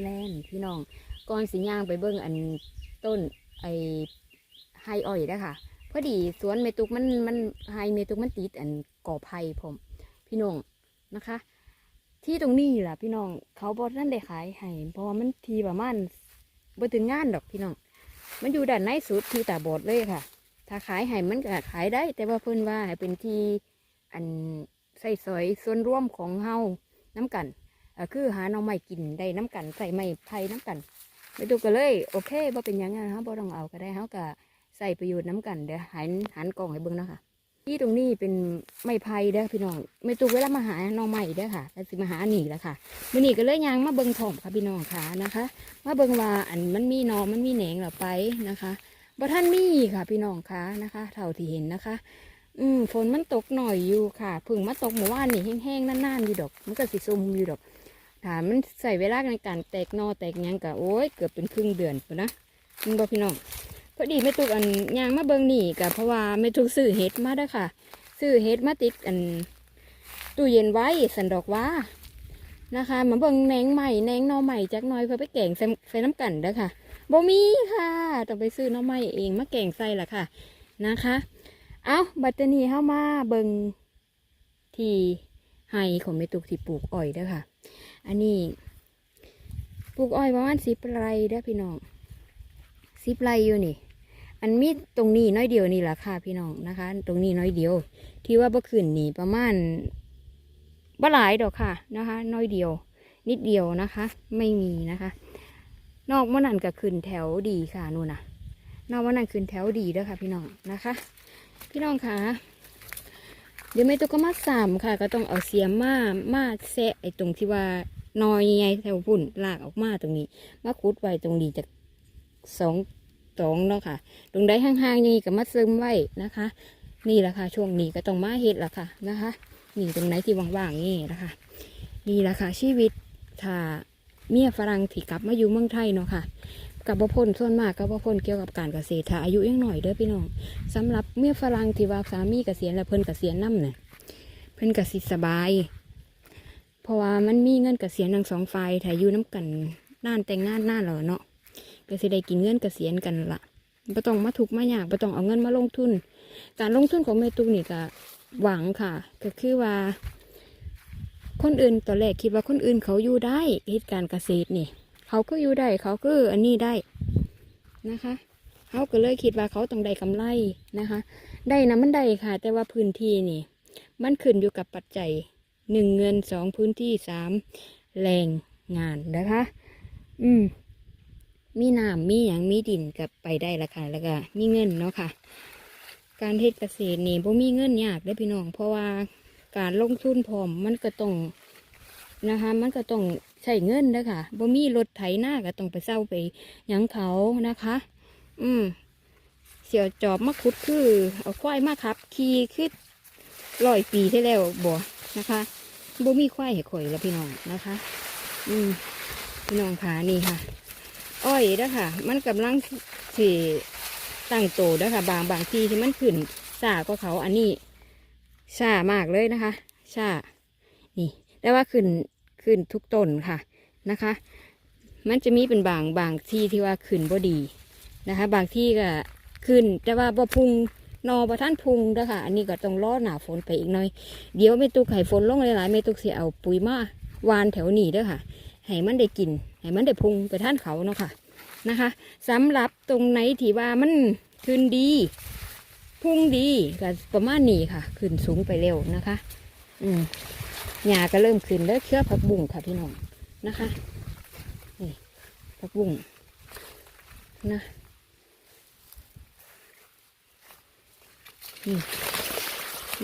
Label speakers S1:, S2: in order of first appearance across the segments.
S1: แลนพี่น้องก้อนสิย่างไปเบิ่งอันต้นไอ้ไฮอ้อยเด้ค่ะพอดีสวนเมตุกมันมันไฮเมตุกมันติดอันก่อไผ่ผมพี่น้องนะคะ ที่ตรงนี้แหละพี่น้องเขาบอนั่นได้ขายให้เพราะว่ามันทีประมาณบ่ถึงงานดอกพี่น้อง มันอยู่ด้านในสุดที่ตาบอดเลยค่ะ ถ้าขายให้มันก็ขายได้ แต่ว่าเพิ่นว่าให้เป็นที่อันใส่สอยส่วนร่วมของเฮาน้ำกัน คือหาน่องไม้กินได้น้ำกันใส่ไม้ไผ่น้ำกันไม่ดูกันเลย โอเคบ่เป็นยังไงฮะบ่ต้องเอาก็ได้เฮาก็ใส่ประโยชน์น้ำกันเดี๋ยวหันหันกล่องให้เบิ่งเนาะคะที่ตรงนี้เป็นไม้ไผ่เด้อพี่น้องไม่ตุกเวลามาหาหน่องไม้เด้อค่ะแล้วสิมาหาหนีแหละค่ะมื้อนี้ก็เลยยางมาเบิ่งถ่อมค่ะพี่น้องค่ะนะคะมาเบิ่งว่าอันมันมีหนอมันมีแหนงเหราไปนะคะบ่ท่านมีค่ะพี่น้องค่ะนะคะ เท่าที่เห็นนะคะ อืมฝนมันตกหน่อยอยู่ค่ะพึ่งมาตกเมื่อวานนี่แห้งๆนานๆอยู่ดอก มันก็สิซุ่มอยู่ดอก ถามมันใส่เวลาในการแตกนอแตกยังกะโอ้ยเกือบเป็นครึ่งเดือนพุ่นนะมึงบอกพี่น้องพอดีแม่ตุกอันยางมาเบิ่งนี่กะเพราะว่าแม่ตุกซื้อเห็ดมาเด้ค่ะ ซื้อเห็ดมาติดอันตู้เย็นไว้สันดอกว่านะคะมาเบิ่งแนงใหม่แนงนอใหม่จากหน้อยเพื่อไปแกงใส่ใส่น้ำกันเด้อค่ะบ่มีค่ะต้องไปซื้อนอใหม่เองมาแกงใส่ละค่ะนะคะ เอาบัตเตอร์นี่เข้ามาเบิ่งที่ไฮของเมตุกที่ปลูกอ้อยเด้อค่ะ อันนี้ปลูกอ้อยประมาณสิบไร่เด้อพี่น้องสิบไร่อยู่นี่ อันมีตรงนี้น้อยเดียวนี่แหละค่ะพี่น้องนะคะ ตรงนี้น้อยเดียว ที่ว่าบ่ขึ้นนี่ประมาณบ่หลายดอกค่ะนะคะ น้อยเดียว นิดเดียวนะคะ ไม่มีนะคะ นอกมันนั่นก็ขึ้นแถวดีค่ะนู่นน่ะ นอกมันนั่นขึ้นแถวดีเด้อค่ะ พี่น้องนะคะ พี่น้องค่ะ เดี๋ยวไม่ต้องก็มาสามค่ะ ก็ต้องเอาเสียมมามาแซะไอ้ตรงที่ว่านอยใหญ่แถวพุ่นลากออกมาตรงนี้ มาคุดไว้ตรงนี้จากสองสองเนาะค่ะ ตรงใดห่างๆนี่ก็มาซึมไว้นะคะ นี่แหละค่ะ ช่วงนี้ก็ต้องมาเฮ็ดละค่ะนะคะ นี่ตรงไหนที่ว่างๆนี่นะคะนี่แหละค่ะชีวิตถ้าเมียฝรั่งที่กลับมาอยู่เมืองไทยเนาะค่ะ กับบ่พ้นส่วนมากกับบ่พ้นเกี่ยวกับการเกษตรถ้าอายุยังหน่อยเด้อพี่น้องสำหรับเมียฝรั่งที่ว่าสามีเกษียณแล้วเพิ่นเกษียณนำเนี่ยเพิ่นก็สิสบาย เพราะว่ามันมีเงินเกษียณทั้งสองฝ่ายถ้าอยู่น้กันน่านแต่งงานนานแล้วเนาะก็สิได้กินเงินเกษียณกันละบ่ต้องมาทุกมาอยากบ่ต้องเอาเงินมาลงทุน การลงทุนของแม่ตุกนี่ก็หวังค่ะ ก็คือว่า คนอื่นตอนแรกคิดว่าคนอื่นเขาอยู่ได้เหตุการณ์เกษตรนี่ เขาก็อยู่ได้เขาก็อันนี้ได้นะคะเขาก็เลยคิดว่าเขาต้องได้กำไรนะคะ ได้นะมันได้ค่ะ แต่ว่าพื้นที่นี่ มันขึ้นอยู่กับปัจจัยหนึ่งเงินสองพื้นที่สามแรงงานนะคะ อืม มีน้ำมีอย่างมีดินกับไปได้ละค่ะ แล้วก็มีเงินเนาะค่ะ การเฮ็ดเกษตรนี่บ่มีเงินยากเด้พี่น้อง เพราะว่าการลงทุนพร้อมมันก็ต้องนะคะ มันก็ต้อง ใช้เงินเด้อค่ะบ่มีรถไถหน้าก็ต้องไปเศร้าไปยังเขานะคะ อืม เสียวจอบมาขุดคือ เอาควายมาขับ ขี่คือร้อยปีที่แล้วบ่นะคะบ่มีควายให้ข่อยแล้วพี่น้องนะคะ อืม พี่น้องขานี่ค่ะ อ้อยเด้อค่ะ มันกำลังสิตั้งโตด้วยค่ะ บางบางทีที่มันขึ้นช้าก็เขาอันนี้ช้ามากเลยนะคะช้านี่แต่ว่าขึ้น ขึ้นทุกต้นค่ะนะคะ มันจะมีเป็นบางบางที่ที่ว่าขึ้นบ่ดีนะคะ บางที่ก็ขึ้นแต่ว่าบ่พุงนอบ่ท่านพุงเด้ค่ะอันนี้ก็ต้องรอหนาฝนไปอีกหน่อย เดี๋ยวเมตุกไห้ฝนลงหลายๆเมตุกเสียเอาปุ๋ยมาวานแถวนี้ด้อค่ะให้มันได้กินให้มันได้พุงไปท่านเขาเนาะค่ะนะคะสำหรับตรงไหนที่ว่ามันขึ้นดีพุ่งดีก็ประมาณนี้ค่ะ ขึ้นสูงไปเร็วนะคะ อืม หญ้าก็เริ่มขึ้นแล้วเชื้อผักบุ้งค่ะพี่น้องนะคะนี่ผักบุ้งนะนี่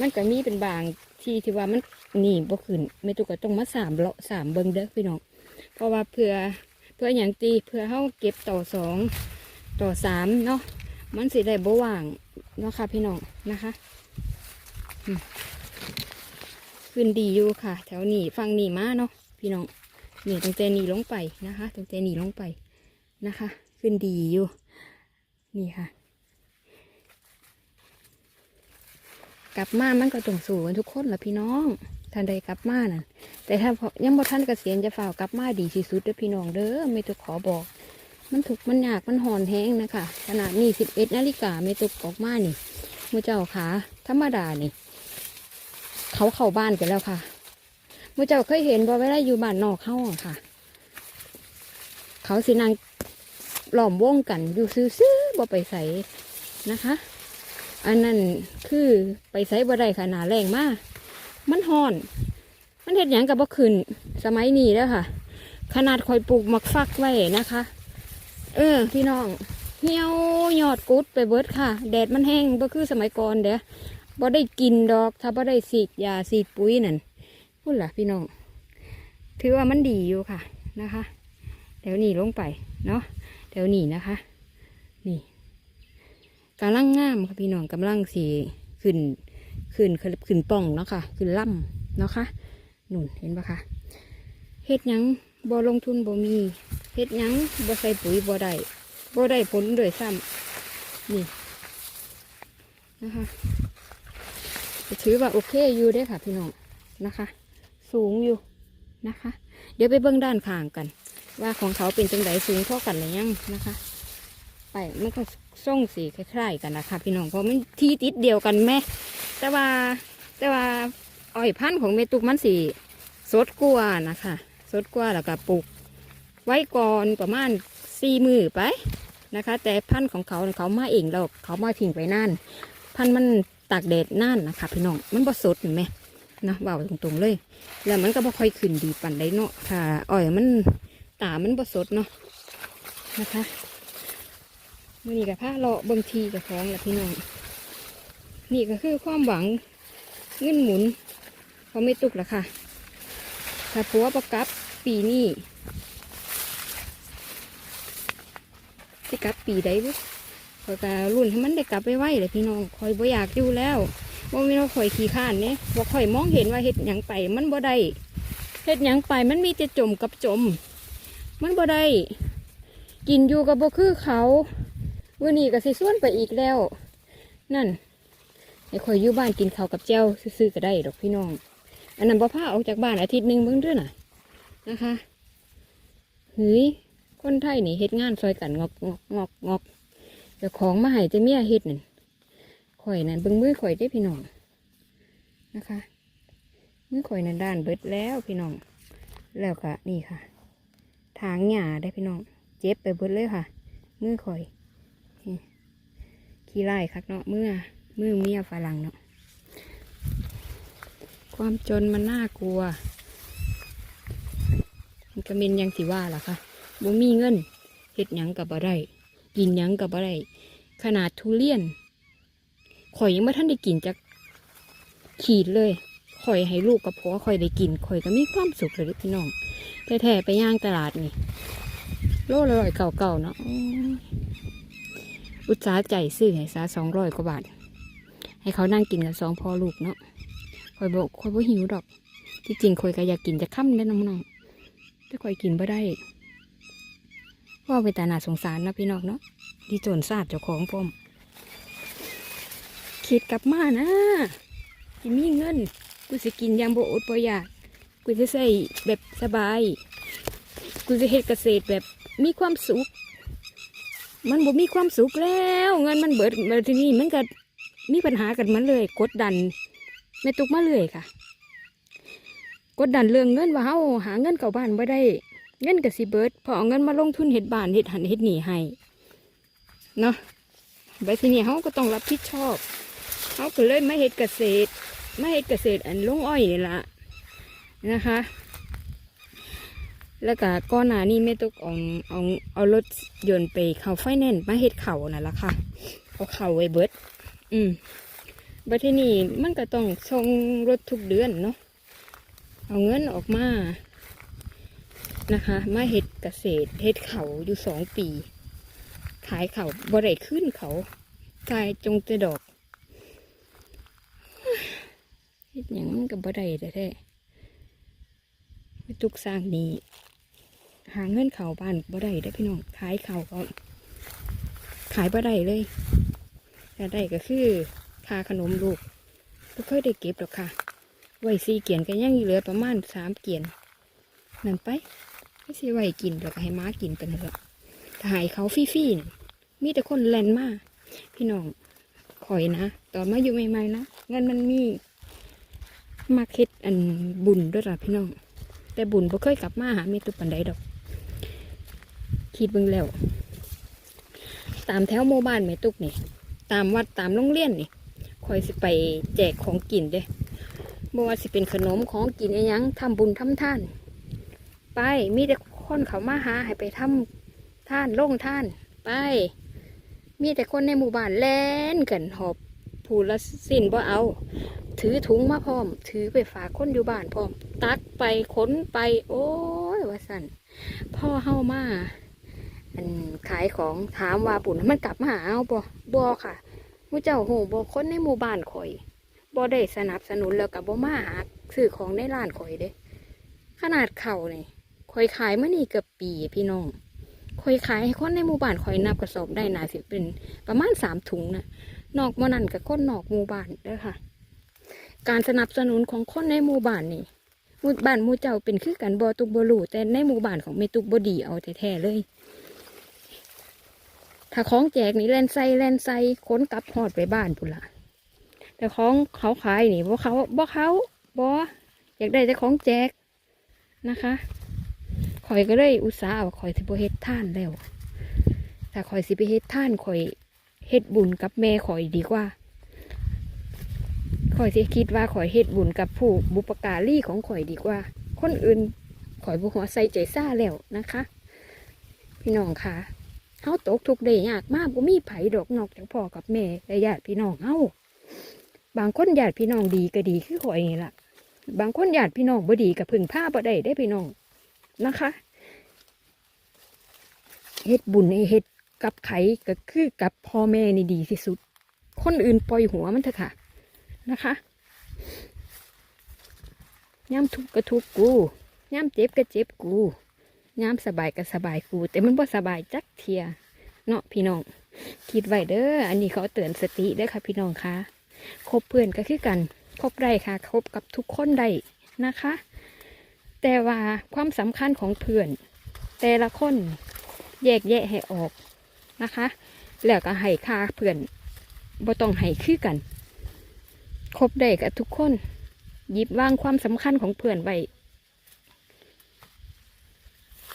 S1: มันก็มีเป็นบางที่ที่ว่ามันนี่บ่ขึ้นไม่ตุกก็ต้องมาสามเลาะสามเบิงเด้อพี่น้องเพราะว่าเพื่อเพื่ออย่างตีเพื่อเขาเก็บต่อสองต่อสามเนาะมันสิได้บ่ว่างเนาะค่ะพี่น้องนะคะอืม ขึ้นดีอยู่ค่ะ แถวนี้ฟังนี่มาเนาะพี่น้องนี่ตรงเจนี่ลงไปนะคะตรงเจนี่ลงไปนะคะ ขึ้นดีอยู่ นี่ค่ะ กลับมามันก็ต้องสู่กันทุกคนละพี่น้องทันใดกลับมาน่ะแต่ถ้ายังบ่ท่านเกษียณจะฝ่ากลับมาดีที่สุดเด้อพี่น้องเด้อไม่ต้องขอบอก มันถูกมันยากมันหอนแห้งนะคะขนาดนี้สิบเอ็ดนาฬิกาไม่ตกออกมานี่มือเจ้าขาธรรมดานี่ เขาเข้าบ้านกันแล้วค่ะมือเจ้าเคยเห็นบ่เวลาอยู่บ้านนอกเข้าค่ะ เขาสินางหลอมวงกันอยู่ซื่อๆบ่ไปใส่นะคะ อันนั้นคือไปใส่บ่ได้ขนาดแรงมาก มันห่อน มันเห็ดหยังกับบ่ขึ้นสมัยนี้แล้วค่ะ ขนาดคอยปลูกมักฟักไว้นะคะ เออ พี่น้องเหี่ยวยอดกุดไปเบิดค่ะ แดดมันแห้งบ่คือสมัยก่อนเด้อ บ่ได้กินดอก ถ้าบ่ได้สีดยาสีดปุ๋ยนั่นพูดล่ะพี่น้อง ถือว่ามันดีอยู่ค่ะนะคะแถวนี้ลงไปเนาะแถวนี้นะคะ นี่กำลังงามค่ะพี่น้องกำลังสีขึ้นขึ้นขึ้นป่องเนาะค่ะ ขึ้นล่ำเนาะค่ะนุ่นเห็นปะคะเฮ็ดยังบ่ลงทุนบ่มีเฮ็ดยังบ่ใส่ปุ๋ยบ่ได้บ่ได้ผลด้วยซ้ำนี่นะคะ ถือว่าโอเคอยู่เด้ค่ะพี่น้องนะคะ สูงอยู่นะคะ เดี๋ยวไปเบื้องด้านข้างกัน ว่าของเขาเป็นจังไดสูงเท่ากันหรือยังนะคะ ไปมันก็ส่งสีคล้ายๆกันนะคะพี่น้องเพราะมันที่ติดเดียวกันแม่แต่ว่าแต่ว่าอ้อยพันธุ์ของเมตุกมันสีสดกว่านะคะสดกว่าแล้วก็ปลูก ไว้ก่อนประมาณสี่มือไปนะคะ แต่พันธุ์ของเขาเขามาเองเราเขามาทิ้งไปนั่นพันธุ์มัน ตากแดดนั่นนะคะพี่น้องมันบ่สดเห็นไหมนะเบาตรงๆเลย แล้วมันก็บ่ค่อยขึ้นดีปันได้เนาะถ้าอ้อยมันตามันบ่สดเนาะนะคะมื่อนี้กับผ้าเลาะบิ่งทีกับของแหละพี่น้องนี่ก็คือความหวังเงินหมุนเขาไม่ตุกละค่ะ ถ้าผัวประกับปีนี้สิกลับปีใดบุ คอยกะรุ่นให้มันได้กลับไปไหวเลยพี่น้องคอยบ่อยากอยู่แล้วว่าไม่ต้องคอยขี่ข้านเนี่ยว่าคอยมองเห็นว่าเฮ็ดหยังไป มันบ่ได้เฮ็ดหยังไปมันมีแต่จมกับจม มันบ่ได้กินอยู่กับบ่คือเขาวันนี้ก็สิส่วนไปอีกแล้ว นั่นไอ้คอยอยู่บ้านกินข้าวกับเจ้าซื้อก็ได้ดอกพี่น้อง อันนั้นบ่พาออกจากบ้านอาทิตย์หนึ่งเบิ่งด้วยน่ะนะคะเฮ้ยคนไทยนี่เฮ็ดงานซอยกันงอกงอกงอกงอก เจ้าของมาให้จะเมียเฮ็ดนั่นข่อยนั่นเบิ่งมือข่อยได้พี่น้องนะคะมือข่อยนั่นด้านเบิดแล้วพี่น้อง แล้วก็นี่ค่ะ ทางหญ้าได้พี่น้อง เจ็บไปเบิดเลยค่ะ มือข่อยขี้ไล่คักเนาะมือมือเมียฝรั่งเนาะความจนมันน่ากลัว มันก็เป็นยังสิว่าล่ะค่ะบ่มีเงินเฮ็ดหยังกับบ่ได้ กินยังกับบ่ได้ขนาดทุเรียน ข่อยยังไม่ทันได้กินจากขีดเลยข่อยให้ลูกกับพ่อข่อยได้กินข่อยก็มีความสุขเลยพี่น้องแต่แท้ๆไปย่างตลาดนี่โลละร้อยเก่าๆเนาะอุตสาห์ใจซื้อให้ซาสองร้อยกว่าบาท ให้เขานั่งกินกันสองพ่อลูกเนาะข่อยบอกข่อยบ่หิวดอก ที่จริงข่อยก็อยากกินจะค่ำได้น้องๆแต่ข่อยกินบ่ได้ ว่าไปแต่น่าสงสารนะพี่น้องเนาะดีโจรซาดเจ้าของพร้อมคิดกลับมานะที่มีเงิน กูสิกินยางโบอดบ่อยากกูจะใส่แบบสบาย กูจะเฮ็ดเกษตรแบบมีความสุข มันบ่มีความสุขแล้ว เงินมันเบิดเบิดทีนี้มันก็มีปัญหากันมันเลย กดดันไม่ตุกมาเลยค่ะ กดดันเรื่องเงินว่าเฮาหาเงินเข้าบ้านบ่ได้ เงินกับสิเบิดพอเอาเงินมาลงทุนเฮ็ดบานเฮ็ดหันเฮ็ดหนีให้เนาะบัดทีนี้เฮาก็ต้องรับผิดชอบเฮาก็เลยไมาเฮ็ดเกษตรไมาเฮ็ดเกษตรอันลงอ้อยนี่ละนะคะ แล้วก็ก้อนหน้านี้แม่ตุกเอาเอาเอารถยนต์ไปเขาไฟแน่นมาเฮ็ดเข่านั่นละค่ะเอาเข่าไว้เบิร์ดอืมบัดทีนี้มันก็ต้องส่งรถทุกเดือนเนาะเอาเงินออกมา นะคะมาเฮ็ดเกษตรเฮ็ดเขาอยู่สองปี ขายเขาบ่ได้ขึ้นเขากลายจงแต่ดอกเฮ็ดยังมันก็บ่ได้แท้ๆไปตุกสร้างนี้ หาเงินเขาบ้านบ่ได้ได้พี่น้องขายเขาก็ขายบ่ได้เลยแต่ได้ก็คือค่าขนมลูกไม่ค่อยได้เก็บหรอกค่ะไว้สี่เกียนก็ยังเหลือประมาณสามเกียนนั่นไป ไม่ใช่ไว้กินแล้วก็ให้ม้ากินไปนั่นแหละถ้าหายเขาฟี่ๆน่ะมีแต่คนแลนมาพี่น้องข่อยนะ ตอนมาอยู่ใหม่ๆนะเงินมันมีมาเค็ดอันบุญด้วยล่ะพี่น้อง แต่บุญบ่เคยกลับมาหาเมตุปันใดดอก คิดเบิ่งแล้ว ตามแถวหมู่บ้านแม่ตุกนี่ ตามวัดตามโรงเรียนนี่คอยสิไปแจกของกินเด้บ่ว่าสิเป็นขนมของกินอิหยังทำบุญทำทาน ไป มีแต่คนเขามาหาให้ไปทำท่านลงท่าน ไป มีแต่คนในหมู่บ้านแล่นกันหอบผูละสิ้นบ่เอา ถือถุงมาพร้อม ถือไปฝากคนอยู่บ้านพร้อม ตักไปขนไป โอ้ยว่าสันพ่อเฮามาอันขายของถามว่าปุ่นมันกลับมาหาเอาบ่บ่ค่ะมูเจ้าโหบ่คนในหมู่บ้านข่อยบ่ได้สนับสนุนแล้วกับบ่มาหาซื้อของในร้านข่อยเด้ ขนาดเข่านี่ ข่อยขายเมานี่เกือบปีพี่น้องข่อยขายให้คนในหมู่บ้านข่อยนับกระสอบได้นาสิเป็น ประมาณสามถุงนะนอกมื่นั่นกับคนนอกหมู่บ้านเด้อค่ะ การสนับสนุนของคนในหมู่บ้านนี่หมู่บ้านหมู่เจ้าเป็นคือกันบอตุกบรูแต่ในหมู่บ้านของเมตุกบดีเอาแท้ๆเลย ถ้าของแจกนี่แลนไซแลนไซค้นกลับหอดไปบ้านพุ่นละแต่ของเขาขายนี่บ่เขาบ่เขาบ่อยากได้แต่ของแจกนะคะ ข่อยก็เลยอุตส่าห์ว่าข่อยสิบ่เฮ็ดท่านแล้วถ้าข่อยสิไปเฮ็ดท่านข่อยเฮ็ดบุญกับแม่ข่อยดีกว่าข่อยสิคิดว่าข่อยเฮ็ดบุญกับผู้บุปการีของข่อยดีกว่า คนอื่นข่อยบุหัวใส่ใจซ่าแล้วนะคะ พี่น้องค่ะเฮาตกทุกข์ได้ยากมากบ่มีไผดอกนอกจากพ่อกับแม่และญาติพี่น้องเฮาบางคนญาติพี่น้องดีก็ดีคือข่อยนี่ล่ะ บางคนญาติพี่น้องบ่ดีก็พึ่งพาบ่ได้ได้พี่น้อง นะคะ เฮ็ดบุญให้เฮ็ดกับไขก็คือกับพ่อแม่นี่ดีที่สุด คนอื่นปล่อยหัวมันเถอะค่ะ นะคะย่ำทุกข์ก็ทุกข์กูย่ำเจ็บก็เจ็บกูย่ำสบายก็สบายกู แต่มันบ่สบายจักเทีย เนาะพี่น้อง คิดไว้เด้อ อันนี้เขาเตือนสติเด้อค่ะ พี่น้องคะคบเพื่อนก็คือกัน คบได้ค่ะ คบกับทุกคนได้นะคะ แต่ว่าความสำคัญของเพื่อน แต่ละคนแยกแยะให้ออกนะคะ แล้วก็ให้ค่าเพื่อนบ่ต้องให้คือกัน คบได้กับทุกคนหยิบวางความสำคัญของเพื่อนไว้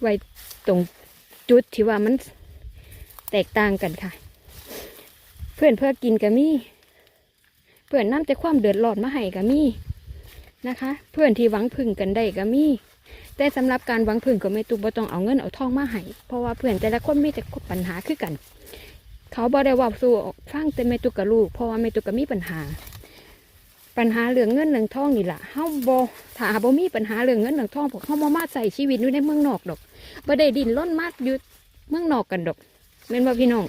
S1: ไว้ตรงจุดที่ว่ามันแตกต่างกันค่ะ เพื่อนเพื่อกินก็มีเพื่อนน้ำแต่ความเดือดร้อนมาให้ก็มี นะคะ เพื่อนที่หวังพึ่งกันได้ก็มีแต่สำหรับการหวังพึ่งก็ไม่ตุกบ่ต้องเอาเงินเอาทองมาให้เพราะว่าเพื่อนแต่ละคนมีแต่ปัญหาคือกัน เขาบ่ได้ว่าสู่ฟังแต่เมตุกกับลูก เพราะว่าเมตุกก็มีปัญหา ปัญหาเรื่องเงินเรื่องทองนี่แหละเฮาบ่ถ้าบ่มีปัญหาเรื่องเงินเรื่องทองพวกเฮาบ่มาใส่ชีวิตอยู่ในเมืองนอกดอกบ่ได้ดิ้นร่นมาอยู่เมืองนอกกันดอกแม่นบ่พี่น้อง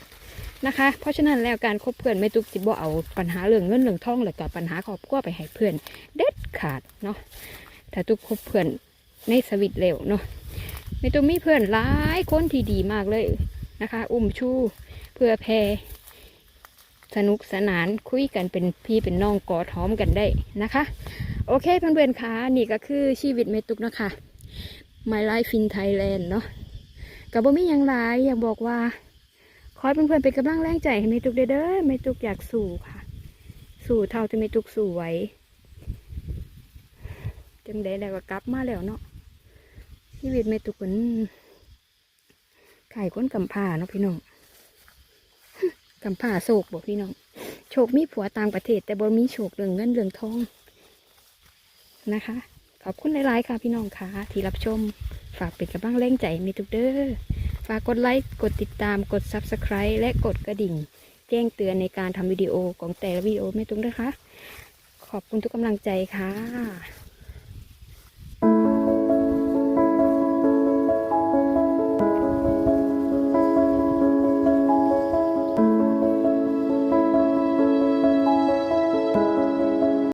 S1: นะคะ เพราะฉะนั้นแล้วการคบเพื่อนไม่ตุกสิบ่เอาปัญหาเรื่องเงินเรื่องทองแล้วก็ปัญหาครอบครัวไปให้เพื่อนเด็ดขาดเนาะถ้าตุกคบเพื่อนในสวิตเร็วเนาะไม่ตุกมีเพื่อนหลายคนที่ดีมากเลยนะคะ อุ้มชูเพื่อแพรสนุกสนานคุยกันเป็นพี่เป็นน้องกอดหอมกันได้นะคะ โอเคเพื่อนๆคะนี่ก็คือชีวิตเมตุกนะคะ My Life in Thailand เนาะกับบ่มีอย่างไรอยากบอกว่า ให้เพื่อนๆเป็นกำลังแรงใจให้เมตุกเด้อเมตุกอยากสู่ค่ะ สู่เท่าที่เมตุกสู่ไว้จังได้แล้วก็กลับมาแล้วเนาะชีวิตเมตุกมันไข่ก้นกำพร้าเนาะพี่น้องกำพร้าโศกบอกพี่น้องโชคมีผัวต่างประเทศ แต่บ่มีโชคเรื่องเงินเรื่องทองนะคะ ขอบคุณหลายๆค่ะพี่น้องค่ะ ที่รับชมฝากเป็นกำลังแรงใจเมีทุกเด้อ ฝากกดไลค์ กดติดตาม กด Subscribe และกดกระดิ่ง แจ้งเตือนในการทำวิดีโอของแต่ละวิดีโอไม่ตุ้งนะคะ ขอบคุณทุกกำลังใจค่ะ